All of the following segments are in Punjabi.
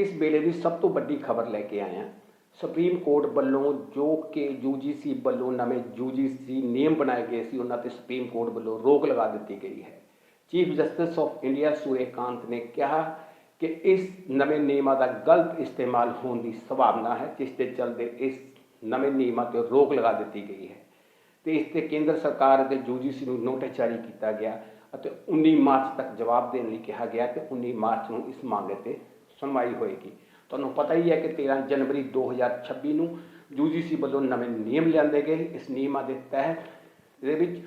ਇਸ ਵੇਲੇ ਦੀ ਸਭ ਤੋਂ ਵੱਡੀ ਖਬਰ ਲੈ ਕੇ ਆਇਆ ਸੁਪਰੀਮ ਕੋਰਟ ਵੱਲੋਂ ਜੋ ਕਿ ਯੂਜੀਸੀ ਵੱਲੋਂ ਨਵੇਂ ਯੂਜੀਸੀ ਨਿਯਮ ਬਣਾਏ ਗਏ ਸੀ, ਉਹਨਾਂ ਤੇ ਸੁਪਰੀਮ ਕੋਰਟ ਵੱਲੋਂ ਰੋਕ ਲਗਾ ਦਿੱਤੀ ਗਈ ਹੈ। Chief justice of India Suryakant ਨੇ ਕਿਹਾ ਕਿ ਇਸ ਨਵੇਂ ਨਿਯਮਾਂ ਦਾ ਗਲਤ ਇਸਤੇਮਾਲ ਹੋਣ ਦੀ ਸੰਭਾਵਨਾ ਹੈ, ਜਿਸ ਦੇ ਚਲਦੇ ਇਸ ਨਵੇਂ ਨਿਯਮਾਂ ਤੇ ਰੋਕ ਲਗਾ ਦਿੱਤੀ ਗਈ ਹੈ। ਤੇ ਇਸ ਤੇ ਕੇਂਦਰ ਸਰਕਾਰ ਅਤੇ ਯੂਜੀਸੀ ਨੂੰ ਨੋਟਿਸ ਜਾਰੀ ਕੀਤਾ ਗਿਆ ਅਤੇ 19 ਮਾਰਚ ਤੱਕ ਜਵਾਬ ਦੇਣ ਲਈ ਕਿਹਾ ਗਿਆ ਕਿ 19 ਮਾਰਚ ਨੂੰ ਇਸ ਮਾਮਲੇ ਤੇ ਸੁਣਵਾਈ ਹੋਏਗੀ। ਤੁਹਾਨੂੰ ਪਤਾ ਹੀ ਹੈ ਕਿ 13 ਜਨਵਰੀ 2026 ਨੂੰ ਯੂਜੀਸੀ ਵੱਲੋਂ ਨਵੇਂ ਨਿਯਮ ਲਿਆਂਦੇ ਗਏ। ਇਸ ਨਿਯਮਾਂ ਦੇ ਤਹਿਤ ਦੇ ਵਿੱਚ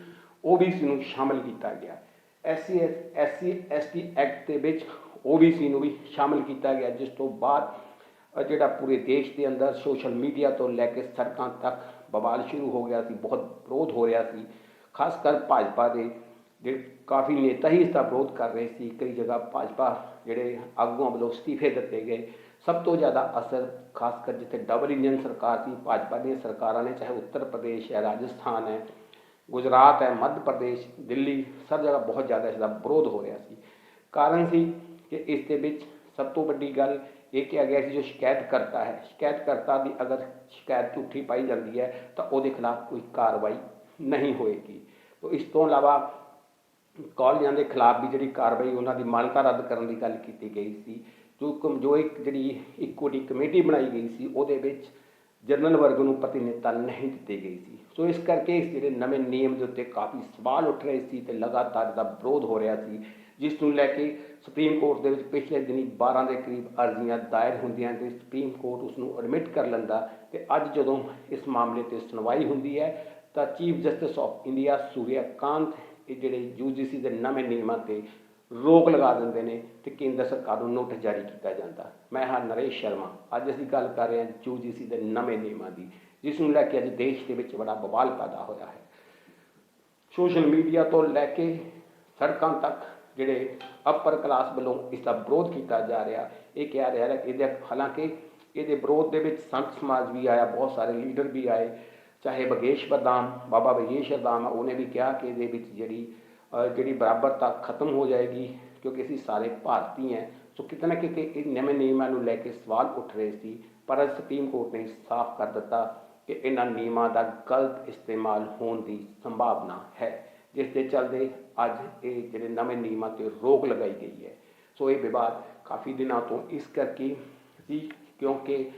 ਓਬੀਸੀ ਨੂੰ ਸ਼ਾਮਲ ਕੀਤਾ ਗਿਆ। ਐਸਸੀ ਐਸਸੀ ਐਸਟੀ ਐਕਟ ਦੇ ਵਿੱਚ ਓਬੀਸੀ ਨੂੰ ਵੀ ਸ਼ਾਮਲ ਕੀਤਾ ਗਿਆ, ਜਿਸ ਤੋਂ ਬਾਅਦ ਜਿਹੜਾ ਪੂਰੇ ਦੇਸ਼ ਦੇ ਅੰਦਰ ਸੋਸ਼ਲ ਮੀਡੀਆ ਤੋਂ ਲੈ ਕੇ ਸੜਕਾਂ ਤੱਕ ਬਵਾਲ ਸ਼ੁਰੂ ਹੋ ਗਿਆ ਸੀ, ਬਹੁਤ ਵਿਰੋਧ ਹੋ ਰਿਹਾ ਸੀ। ਖਾਸ ਕਰ ਭਾਜਪਾ ਦੇ ਜਿਹੜੇ ਕਾਫੀ ਨੇਤਾ ਹੀ ਇਸ ਦਾ ਵਿਰੋਧ ਕਰ ਰਹੇ ਸੀ। ਕਈ ਜਗ੍ਹਾ ਭਾਜਪਾ ਜਿਹੜੇ ਆਗੂਆਂ ਵੱਲੋਂ ਅਸਤੀਫੇ ਦਿੱਤੇ ਗਏ, ਸਭ ਤੋਂ ਜ਼ਿਆਦਾ ਅਸਰ ਖਾਸ ਕਰ ਜਿੱਥੇ ਡਬਲ ਇੰਜਨ ਸਰਕਾਰ ਸੀ, ਭਾਜਪਾ ਦੀਆਂ ਸਰਕਾਰਾਂ ਨੇ, ਚਾਹੇ ਉੱਤਰ ਪ੍ਰਦੇਸ਼ ਹੈ, ਰਾਜਸਥਾਨ ਹੈ, ਗੁਜਰਾਤ ਹੈ, ਮੱਧ ਪ੍ਰਦੇਸ਼, ਦਿੱਲੀ, ਸਭ ਜਗ੍ਹਾ ਬਹੁਤ ਜ਼ਿਆਦਾ ਇਸ ਦਾ ਵਿਰੋਧ ਹੋ ਰਿਹਾ ਸੀ। ਕਾਰਨ ਸੀ ਕਿ ਇਸ ਦੇ ਵਿੱਚ ਸਭ ਤੋਂ ਵੱਡੀ ਗੱਲ ਇਹ ਕਿਹਾ ਗਿਆ ਸੀ, ਜੋ ਸ਼ਿਕਾਇਤ ਕਰਤਾ ਹੈ ਸ਼ਿਕਾਇਤ ਕਰਤਾ ਦੀ ਅਗਰ ਸ਼ਿਕਾਇਤ ਝੂਠੀ ਪਾਈ ਜਾਂਦੀ ਹੈ, ਤਾਂ ਉਹਦੇ ਖਿਲਾਫ ਕੋਈ ਕਾਰਵਾਈ ਨਹੀਂ ਹੋਏਗੀ। ਤੋ ਇਸ ਤੋਂ ਇਲਾਵਾ ਕਾਲਜਾਂ ਦੇ ਖਿਲਾਫ ਵੀ ਜਿਹੜੀ ਕਾਰਵਾਈ ਉਹਨਾਂ ਦੀ ਮਾਨਤਾ ਰੱਦ ਕਰਨ ਦੀ ਗੱਲ ਕੀਤੀ ਗਈ ਸੀ, ਜੋ ਕਮ- ਜੋ ਇੱਕ ਜਿਹੜੀ ਇਕੁਇਟੀ ਕਮੇਟੀ ਬਣਾਈ ਗਈ ਸੀ, ਉਹਦੇ ਵਿੱਚ ਜਨਰਲ ਵਰਗ ਨੂੰ ਪ੍ਰਤੀਨਿਧਤਾ ਨਹੀਂ ਦਿੱਤੀ ਗਈ ਸੀ। ਸੋ ਇਸ ਕਰਕੇ ਇਸ ਜਿਹੜੇ ਨਵੇਂ ਨਿਯਮ ਦੇ ਉੱਤੇ ਕਾਫੀ ਸਵਾਲ ਉੱਠ ਰਹੇ ਸੀ ਤੇ ਲਗਾਤਾਰ ਦਾ ਵਿਰੋਧ ਹੋ ਰਿਹਾ ਸੀ, ਜਿਸ ਨੂੰ ਲੈ ਕੇ ਸੁਪਰੀਮ ਕੋਰਟ ਦੇ ਵਿੱਚ ਪਿਛਲੇ ਦਿਨੀ 12 ਦੇ ਕਰੀਬ ਅਰਜ਼ੀਆਂ ਦਾਇਰ ਹੁੰਦੀਆਂ ਤੇ ਸੁਪਰੀਮ ਕੋਰਟ ਉਸ ਨੂੰ ਐਡਮਿਟ ਕਰ ਲੈਂਦਾ ਤੇ ਅੱਜ ਜਦੋਂ ਇਸ ਮਾਮਲੇ ਤੇ ਸੁਣਵਾਈ ਹੁੰਦੀ ਹੈ, ਤਾਂ chief justice of India Suryakant ਇਹ ਜਿਹੜੇ ਯੂਜੀਸੀ ਦੇ ਨਵੇਂ ਨਿਯਮਾਂ ਤੇ ਰੋਕ ਲਗਾ ਦਿੰਦੇ ਨੇ ਤੇ ਕੇਂਦਰ ਸਰਕਾਰ ਨੂੰ ਨੋਟਿਸ ਜਾਰੀ ਕੀਤਾ ਜਾਂਦਾ। ਮੈਂ ਹਾਂ ਨਰੇਸ਼ ਸ਼ਰਮਾ। ਅੱਜ ਅਸੀਂ ਗੱਲ ਕਰ ਰਹੇ ਹਾਂ ਯੂਜੀਸੀ ਦੇ ਨਵੇਂ ਨਿਯਮਾਂ ਦੀ, ਜਿਸ ਨੂੰ ਲੈ ਕੇ ਅੱਜ ਦੇਸ਼ ਦੇ ਵਿੱਚ ਬੜਾ ਬਵਾਲ ਪੈਦਾ ਹੋਇਆ ਹੈ। ਸੋਸ਼ਲ ਮੀਡੀਆ ਤੋਂ ਲੈ ਕੇ ਸੜਕਾਂ ਤੱਕ ਜਿਹੜੇ ਅਪਰ ਕਲਾਸ ਵੱਲੋਂ ਇਸ ਦਾ ਵਿਰੋਧ ਕੀਤਾ ਜਾ ਰਿਹਾ, ਇਹ ਕਿਹਾ ਰਿਹਾ ਹੈ ਕਿ ਇਹਦੇ ਹਾਲਾਂਕਿ ਇਹਦੇ ਵਿਰੋਧ ਦੇ ਵਿੱਚ ਸੰਤ ਸਮਾਜ ਵੀ ਆਇਆ, ਬਹੁਤ ਸਾਰੇ ਲੀਡਰ ਵੀ ਆਏ। ਚਾਹੇ ਬਗੇਸ਼ ਬਦਾਮ ਬਾਬਾ ਬਗੇਸ਼ ਬਦਾਮ ਉਹਨੇ ਵੀ ਕਿਹਾ ਕਿ ਇਹਦੇ ਵਿੱਚ ਜਿਹੜੀ ਜਿਹੜੀ ਬਰਾਬਰਤਾ ਖਤਮ ਹੋ ਜਾਏਗੀ, ਕਿਉਂਕਿ ਅਸੀਂ ਸਾਰੇ ਭਾਰਤੀ ਹਾਂ। ਸੋ ਕਿਤੇ ਨਾ ਕਿਤੇ ਇਹ ਨਵੇਂ ਨਿਯਮਾਂ ਨੂੰ ਲੈ ਕੇ ਸਵਾਲ ਉੱਠ ਰਹੇ ਸੀ, ਪਰ ਸੁਪਰੀਮ ਕੋਰਟ ਨੇ ਸਾਫ਼ ਕਰ ਦਿੱਤਾ ਕਿ ਇਹਨਾਂ ਨਿਯਮਾਂ ਦਾ ਗਲਤ ਇਸਤੇਮਾਲ ਹੋਣ ਦੀ ਸੰਭਾਵਨਾ ਹੈ, ਜਿਸ ਦੇ ਚੱਲਦੇ ਅੱਜ ਇਹ ਜਿਹੜੇ ਨਵੇਂ ਨਿਯਮਾਂ ਤੇ ਰੋਕ ਲਗਾਈ ਗਈ ਹੈ। ਸੋ ਇਹ ਵਿਵਾਦ ਕਾਫੀ ਦਿਨਾਂ ਤੋਂ ਇਸ ਕਰਕੇ ਸੀ, ਕਿਉਂਕਿ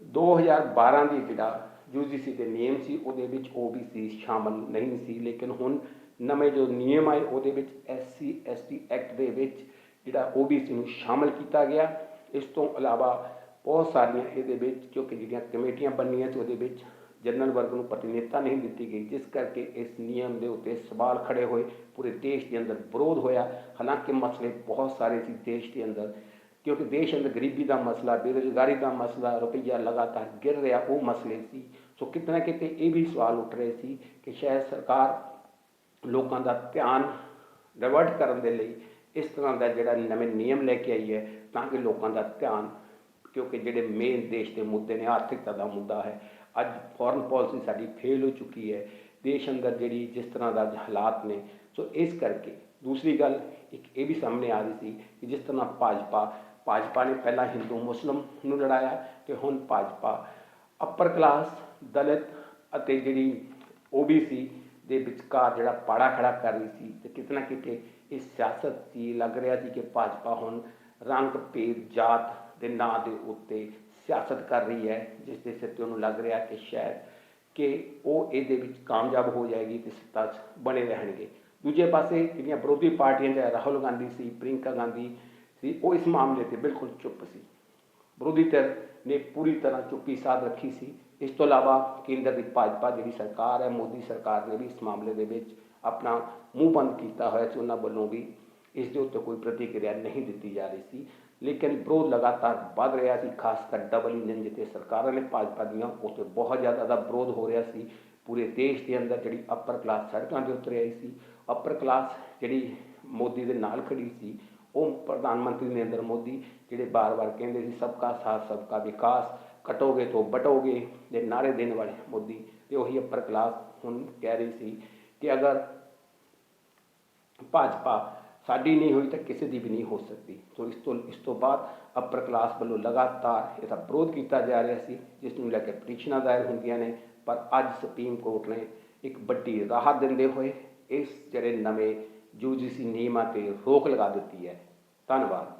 2012 ਦੀ ਜਿਹੜਾ ਯੂਜੀਸੀ ਦੇ ਨਿਯਮ ਸੀ, ਉਹਦੇ ਵਿੱਚ OBC ਸ਼ਾਮਲ ਨਹੀਂ ਸੀ। ਲੇਕਿਨ ਹੁਣ ਨਵੇਂ ਜੋ ਨਿਯਮ ਆਏ, ਉਹਦੇ ਵਿੱਚ SC ST ਐਕਟ ਦੇ ਵਿੱਚ ਜਿਹੜਾ OBC ਨੂੰ ਸ਼ਾਮਲ ਕੀਤਾ ਗਿਆ। ਇਸ ਤੋਂ ਇਲਾਵਾ ਬਹੁਤ ਸਾਰੀਆਂ ਇਹਦੇ ਵਿੱਚ ਕਿਉਂਕਿ ਜਿਹੜੀਆਂ ਕਮੇਟੀਆਂ ਬਣੀਆਂ ਸੀ, ਉਹਦੇ ਵਿੱਚ ਜਨਰਲ ਵਰਗ ਨੂੰ ਪ੍ਰਤੀਨਿਧਤਾ ਨਹੀਂ ਦਿੱਤੀ ਗਈ। ਜਿਸ ਕਰਕੇ ਇਸ ਨਿਯਮ ਦੇ ਉੱਤੇ ਸਵਾਲ ਖੜੇ ਹੋਏ। ਪੂਰੇ ਦੇਸ਼ ਦੇ ਅੰਦਰ ਵਿਰੋਧ ਹੋਇਆ। ਹਾਲਾਂਕਿ ਮਸਲੇ ਬਹੁਤ ਸਾਰੇ ਸੀ, ਦੇਸ਼ ਦੇ ਅੰਦਰ ਕਿਉਂਕਿ ਦੇਸ਼ ਅੰਦਰ ਗਰੀਬੀ ਦਾ ਮਸਲਾ, ਬੇਰੁਜ਼ਗਾਰੀ ਦਾ ਮਸਲਾ ਰੁਪਈਆ ਲਗਾਤਾਰ ਗਿਰ ਰਿਹਾ, ਉਹ ਮਸਲੇ ਸੀ। ਸੋ ਕਿਤੇ ਨਾ ਕਿਤੇ ਇਹ ਵੀ ਸਵਾਲ ਉੱਠ ਰਹੇ ਸੀ ਕਿ ਸ਼ਾਇਦ ਸਰਕਾਰ ਲੋਕਾਂ ਦਾ ਧਿਆਨ ਡਾਇਵਰਟ ਕਰਨ ਦੇ ਲਈ ਇਸ ਤਰ੍ਹਾਂ ਦਾ ਜਿਹੜਾ ਨਵੇਂ ਨਿਯਮ ਲੈ ਕੇ ਆਈ ਹੈ ਤਾਂ ਕਿ ਲੋਕਾਂ ਦਾ ਧਿਆਨ, ਕਿਉਂਕਿ ਜਿਹੜੇ ਮੇਨ ਦੇਸ਼ ਦੇ ਮੁੱਦੇ ਨੇ, ਆਰਥਿਕਤਾ ਦਾ ਮੁੱਦਾ ਹੈ, ਅੱਜ ਫੋਰਨ ਪਾਲਿਸੀ ਸਾਡੀ ਫੇਲ ਹੋ ਚੁੱਕੀ ਹੈ। ਦੇਸ਼ ਅੰਦਰ ਜਿਹੜੀ ਜਿਸ ਤਰ੍ਹਾਂ ਦਾ ਅੱਜ ਹਾਲਾਤ ਨੇ, ਸੋ ਇਸ ਕਰਕੇ ਦੂਸਰੀ ਗੱਲ ਇੱਕ ਇਹ ਵੀ ਸਾਹਮਣੇ ਆ ਰਹੀ ਸੀ ਕਿ ਜਿਸ ਤਰ੍ਹਾਂ ਭਾਜਪਾ ਭਾਜਪਾ ਨੇ ਪਹਿਲਾਂ ਹਿੰਦੂ ਮੁਸਲਮ ਨੂੰ ਲੜਾਇਆ ਤੇ ਹੁਣ ਭਾਜਪਾ ਅੱਪਰ ਕਲਾਸ ਦਲਿਤ ਅਤੇ ਜਿਹੜੀ OBC ਦੇ ਵਿਚਕਾਰ ਜਿਹੜਾ ਪਾੜਾ ਖੜਾ ਕਰ ਰਹੀ ਸੀ ਤੇ ਕਿਤੇ ਨਾ ਕਿਤੇ ਇਹ ਸਿਆਸਤ ਸੀ ਲੱਗ ਰਿਹਾ ਸੀ ਕਿ ਭਾਜਪਾ ਹੁਣ ਰੰਗ ਭੇਦ ਜਾਤ ਦੇ ਨਾਂ ਦੇ ਉੱਤੇ ਸਿਆਸਤ ਕਰ ਰਹੀ ਹੈ, ਜਿਸ ਦੇ ਸਿਰ ਤੇ ਉਹਨੂੰ ਲੱਗ ਰਿਹਾ ਕਿ ਸ਼ਾਇਦ ਕਿ ਉਹ ਇਹਦੇ ਵਿੱਚ ਕਾਮਯਾਬ ਹੋ ਜਾਏਗੀ ਤੇ ਸੱਤਾ 'ਚ ਬਣੇ ਰਹਿਣਗੇ। ਦੂਜੇ ਪਾਸੇ ਜਿਹੜੀਆਂ ਵਿਰੋਧੀ ਪਾਰਟੀਆਂ ਜਿਵੇਂ ਰਾਹੁਲ ਗਾਂਧੀ ਸੀ ਪ੍ਰਿੰਕਾ ਗਾਂਧੀ ਸੀ, ਉਹ ਇਸ ਮਾਮਲੇ ਤੇ ਬਿਲਕੁਲ ਚੁੱਪ ਸੀ। ਵਿਰੋਧੀ ਧਿਰ ਨੇ ਪੂਰੀ ਤਰ੍ਹਾਂ ਚੁੱਪੀ ਸਾਧ ਰੱਖੀ ਸੀ। ਇਸ ਤੋਂ ਇਲਾਵਾ ਕੇਂਦਰ ਦੀ ਭਾਜਪਾ ਜਿਹੜੀ ਸਰਕਾਰ ਹੈ, ਮੋਦੀ ਸਰਕਾਰ ਨੇ ਵੀ ਇਸ ਮਾਮਲੇ ਦੇ ਵਿੱਚ ਆਪਣਾ ਮੂੰਹ ਬੰਦ ਕੀਤਾ ਹੋਇਆ ਸੀ। ਉਹਨਾਂ ਵੱਲੋਂ ਵੀ ਇਸ ਦੇ ਉੱਤੇ ਕੋਈ ਪ੍ਰਤੀਕਿਰਿਆ ਨਹੀਂ ਦਿੱਤੀ ਜਾ ਰਹੀ ਸੀ। ਲੇਕਿਨ ਵਿਰੋਧ ਲਗਾਤਾਰ ਵੱਧ ਰਿਹਾ ਸੀ। ਖਾਸ ਕਰ ਡਬਲ ਇੰਜਨ ਜਿੱਤੇ ਸਰਕਾਰਾਂ ਨੇ ਭਾਜਪਾ ਦੀਆਂ ਉੱਤੇ ਬਹੁਤ ਜ਼ਿਆਦਾ ਦਾ ਵਿਰੋਧ ਹੋ ਰਿਹਾ ਸੀ। ਪੂਰੇ ਦੇਸ਼ ਦੇ ਅੰਦਰ ਜਿਹੜੀ ਅਪਰ ਕਲਾਸ ਸੜਕਾਂ ਦੇ ਉੱਤੇ ਆਈ ਸੀ। ਅਪਰ ਕਲਾਸ ਜਿਹੜੀ ਮੋਦੀ ਦੇ ਨਾਲ ਖੜੀ ਸੀ ਉਹ ਪ੍ਰਧਾਨ ਮੰਤਰੀ ਨਰਿੰਦਰ ਮੋਦੀ, ਜਿਹੜੇ ਬਾਰ-ਬਾਰ ਕਹਿੰਦੇ ਸੀ ਸਭ ਸਬਕਾ ਸਾਥ ਸਭ ਸਬਕਾ ਵਿਕਾਸ, ਕਟੋਗੇ ਤੋਂ ਬਟੋਗੇ, ਦੇ ਨਾਰੇ ਦੇਣ ਵਾਲੇ ਮੋਦੀ। ਤੇ ਉਹੀ ਅਪਰ ਕਲਾਸ ਹੁਣ ਕਹਿ ਰਹੀ ਸੀ ਕਿ ਅਗਰ ਭਾਜਪਾ ਸਾਡੀ ਨਹੀਂ ਹੋਈ ਤਾਂ ਕਿਸੇ ਦੀ ਵੀ ਨਹੀਂ ਹੋ ਸਕਦੀ। ਸੋ ਇਸ ਤੋਂ ਇਸ ਤੋਂ ਬਾਅਦ ਅਪਰ ਕਲਾਸ ਵੱਲੋਂ ਲਗਾਤਾਰ ਇਹਦਾ ਵਿਰੋਧ ਕੀਤਾ ਜਾ ਰਿਹਾ ਸੀ, ਜਿਸ ਨੂੰ ਲੈ ਕੇ ਪਟੀਸ਼ਨਾਂ ਦਾਇਰ ਹੁੰਦੀਆਂ ਨੇ। ਪਰ ਅੱਜ ਸੁਪਰੀਮ ਕੋਰਟ ਨੇ ਇੱਕ ਵੱਡੀ ਰਾਹਤ ਦਿੰਦੇ ਹੋਏ ਇਸ ਜਿਹੜੇ ਨਵੇਂ ਯੂਜੀਸੀ ਨਿਯਮਾਂ ਤੇ ਰੋਕ ਲਗਾ ਦਿੱਤੀ ਹੈ। ਧੰਨਵਾਦ